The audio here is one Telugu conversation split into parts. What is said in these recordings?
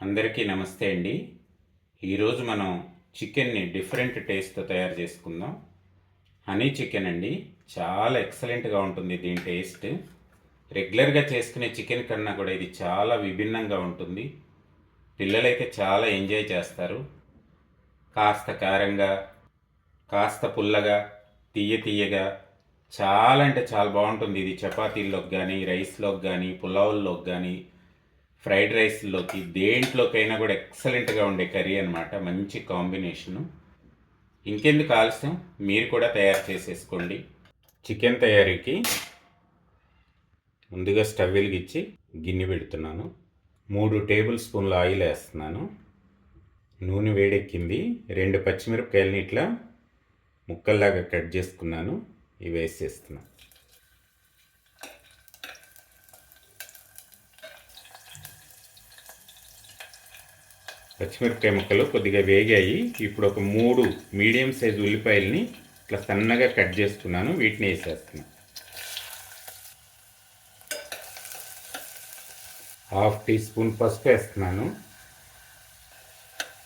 అందరికీ నమస్తే అండి. ఈరోజు మనం చికెన్ని డిఫరెంట్ టేస్ట్తో తయారు చేసుకుందాం. హనీ చికెన్ అండి. చాలా ఎక్సలెంట్గా ఉంటుంది దీని టేస్ట్. రెగ్యులర్గా చేసుకునే చికెన్ కన్నా కూడా ఇది చాలా విభిన్నంగా ఉంటుంది. పిల్లలైతే చాలా ఎంజాయ్ చేస్తారు. కాస్త కారంగా కాస్త పుల్లగా తీయ తీయగా చాలా అంటే చాలా బాగుంటుంది. ఇది చపాతీల్లోకి కానీ రైస్లోకి కానీ పులావుల్లోకి కానీ ఫ్రైడ్ రైస్లోకి దేంట్లోకైనా కూడా ఎక్సలెంట్గా ఉండే కర్రీ అనమాట మంచి కాంబినేషను. ఇంకెందుకు ఆలస్యం? మీరు కూడా తయారు చేసేసుకోండి. చికెన్ తయారీకి ముందుగా స్టవ్ వెలిగించి గిన్నె పెడుతున్నాను. మూడు టేబుల్ స్పూన్ల ఆయిల్ వేస్తున్నాను. నూనె వేడెక్కింది. రెండు పచ్చిమిరపకాయలని ఇట్లా ముక్కల్లాగా కట్ చేసుకున్నాను. ఇవి వేసేస్తున్నాను పచ్చిమిరపకాయ ముక్కలు కొద్దిగా వేగాయి. ఇప్పుడు ఒక మూడు మీడియం సైజు ఉల్లిపాయలని ఇట్లా సన్నగా కట్ చేసుకున్నాను వీటిని వేసేస్తున్నాను హాఫ్ టీ స్పూన్ పసుపు వేస్తున్నాను.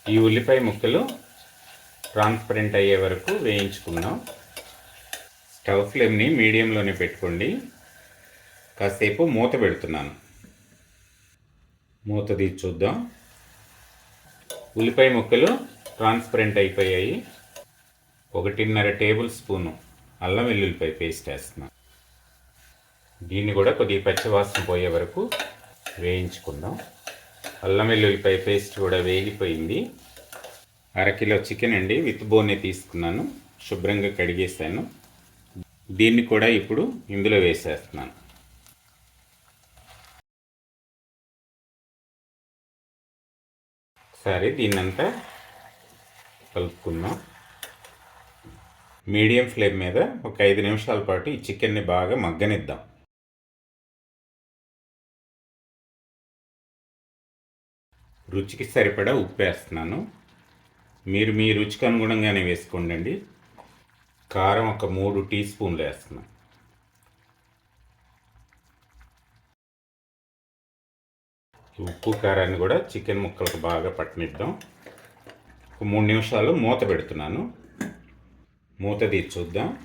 ఈ ఉల్లిపాయ ముక్కలు ట్రాన్స్పరెంట్ అయ్యే వరకు వేయించుకుందాం. స్టవ్ ఫ్లేమ్ని మీడియంలోనే పెట్టుకోండి. కాసేపు మూత పెడుతున్నాను. మూత తీసి చూద్దాం. ఉల్లిపాయ ముక్కలు ట్రాన్స్పరెంట్ అయిపోయాయి. ఒకటిన్నర టేబుల్ స్పూను అల్లం వెల్లుల్లిపాయ పేస్ట్ వేస్తున్నాను దీన్ని కూడా కొద్దిగా పచ్చివాసన పోయే వరకు వేయించుకుందాం. అల్లం వెల్లుల్లిపాయ పేస్ట్ కూడా వేగిపోయింది. అరకిలో చికెన్ అండి విత్ బోనే తీసుకున్నాను. శుభ్రంగా కడిగేసాను దీన్ని కూడా ఇప్పుడు ఇందులో వేసేస్తున్నాను. సరే దీన్నంతా కలుపుకుందాం. మీడియం ఫ్లేమ్ మీద ఒక ఐదు నిమిషాల పాటు ఈ చికెన్ని బాగా మగ్గనిద్దాం. రుచికి సరిపడా ఉప్పు వేస్తున్నాను. మీరు మీ రుచికి అనుగుణంగానే వేసుకోండి కారం ఒక మూడు టీ స్పూన్లు వేస్తున్నాను ఉప్పు కారాన్ని కూడా చికెన్ ముక్కలకు బాగా పట్టనిద్దాం. ఒక మూడు నిమిషాలు మూత పెడుతున్నాను. మూత తీసి చూద్దాం.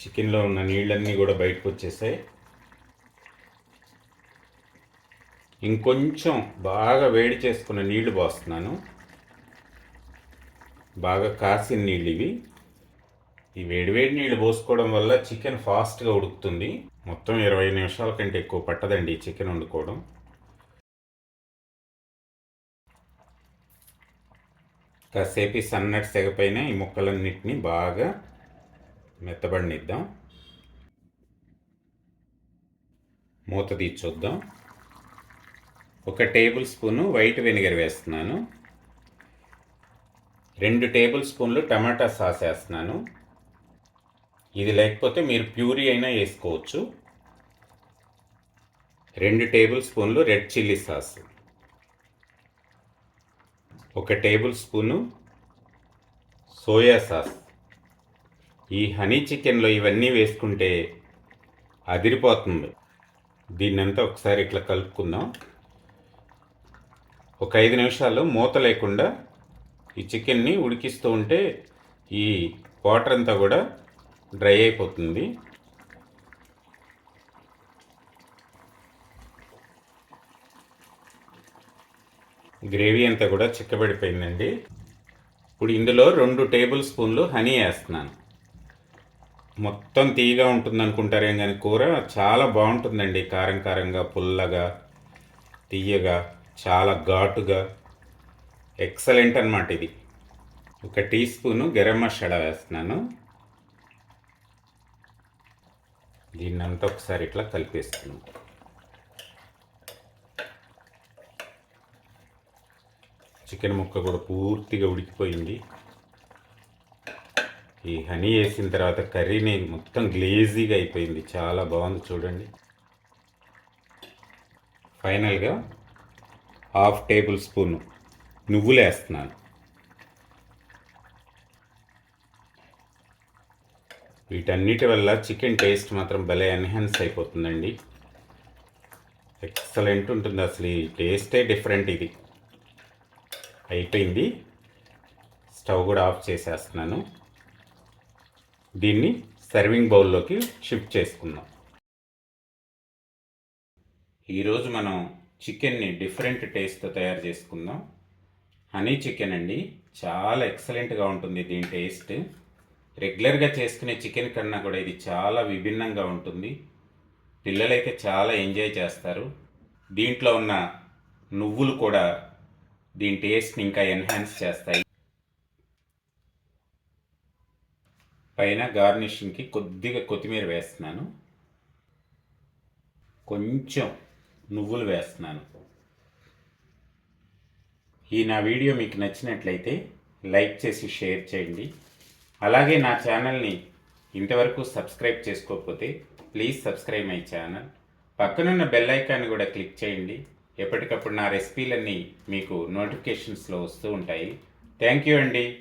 చికెన్లో ఉన్న నీళ్ళన్నీ కూడా బయటకు వచ్చేసాయి. ఇంకొంచెం బాగా వేడి చేసుకున్న నీళ్ళు పోస్తున్నాను. బాగా కాసిన నీళ్ళు ఇవి. ఈ వేడివేడి నీళ్ళు పోసుకోవడం వల్ల చికెన్ ఫాస్ట్గా ఉడుకుతుంది. మొత్తం ఇరవై నిమిషాల కంటే ఎక్కువ పట్టదండి చికెన్ వండుకోవడం. కాసేపు సన్నటి సెగపైన ఈ ముక్కలన్నిటిని బాగా మెత్తబడినిద్దాం. మూత తీర్చొద్దాం ఒక టేబుల్ స్పూను వైట్ వెనిగర్ వేస్తున్నాను. రెండు టేబుల్ స్పూన్లు టమాటా సాస్ వేస్తున్నాను. ఇది లేకపోతే మీరు ప్యూరీ అయినా వేసుకోవచ్చు. రెండు టేబుల్ స్పూన్లు రెడ్ చిల్లీ సాస్. ఒక టేబుల్ స్పూను సోయా సాస్. ఈ హనీ చికెన్లో ఇవన్నీ వేసుకుంటే అదిరిపోతుంది. దీన్నంతా ఒకసారి ఇట్లా కలుపుకుందాం. ఒక ఐదు నిమిషాలు మూత లేకుండా ఈ చికెన్ని ఉడికిస్తూ ఉంటే ఈ వాటర్ అంతా కూడా డ్రై అయిపోతుంది. గ్రేవీ అంతా కూడా చిక్కబడిపోయిందండి. ఇప్పుడు ఇందులో రెండు టేబుల్ స్పూన్లు హనీ వేస్తున్నాను. మొత్తం తీయగా ఉంటుంది అనుకుంటారేం కానీ కూర చాలా బాగుంటుందండి. కారం కారంగా పుల్లగా తీయగా చాలా ఘాటుగా ఎక్సలెంట్ అనమాట ఇది. ఒక టీ స్పూను గరం మసాలా వేస్తున్నాను. దీన్నంతా ఒకసారి ఇట్లా కలిపేస్తున్నాను. చికెన్ ముక్క కూడా పూర్తిగా ఉడికిపోయింది. ఈ హనీ వేసిన తర్వాత కర్రీని మొత్తం గ్లేజీగా అయిపోయింది. చాలా బాగుంది చూడండి. ఫైనల్గా హాఫ్ టేబుల్ స్పూన్ నువ్వులు వేస్తున్నాను. వీటన్నిటి వల్ల చికెన్ టేస్ట్ మాత్రం భలే ఎన్హాన్స్ అయిపోతుందండి. ఎక్సలెంట్ ఉంటుంది అసలు ఈ టేస్టే డిఫరెంట్ ఇది. అయిపోయింది. స్టవ్ కూడా ఆఫ్ చేసేస్తున్నాను. దీన్ని సర్వింగ్ బౌల్లోకి షిఫ్ట్ చేసుకుందాం. ఈరోజు మనం చికెన్ని డిఫరెంట్ టేస్ట్తో తయారు చేసుకుందాం. హనీ చికెన్ అండి. చాలా ఎక్సలెంట్గా ఉంటుంది దీని టేస్ట్. రెగ్యులర్గా చేసుకునే చికెన్ కన్నా కూడా ఇది చాలా విభిన్నంగా ఉంటుంది. పిల్లలైతే చాలా ఎంజాయ్ చేస్తారు. దీంట్లో ఉన్న నువ్వులు కూడా దీని టేస్ట్ని ఇంకా ఎన్హాన్స్ చేస్తాయి. పైన గార్నిషింగ్కి కొద్దిగా కొత్తిమీర వేస్తున్నాను. కొంచెం నువ్వులు వేస్తున్నాను. ఈ నా వీడియో మీకు నచ్చినట్లయితే లైక్ చేసి షేర్ చేయండి. అలాగే నా ఛానల్ని ఇంతవరకు సబ్స్క్రైబ్ చేసుకోకపోతే ప్లీజ్ సబ్స్క్రైబ్ మై ఛానల్. పక్కనున్న బెల్ ఐకాన్ కూడా క్లిక్ చేయండి. ఎప్పటికప్పుడు నా రెసిపీలన్నీ మీకు నోటిఫికేషన్స్లో వస్తూ ఉంటాయి. థ్యాంక్ యూ అండి.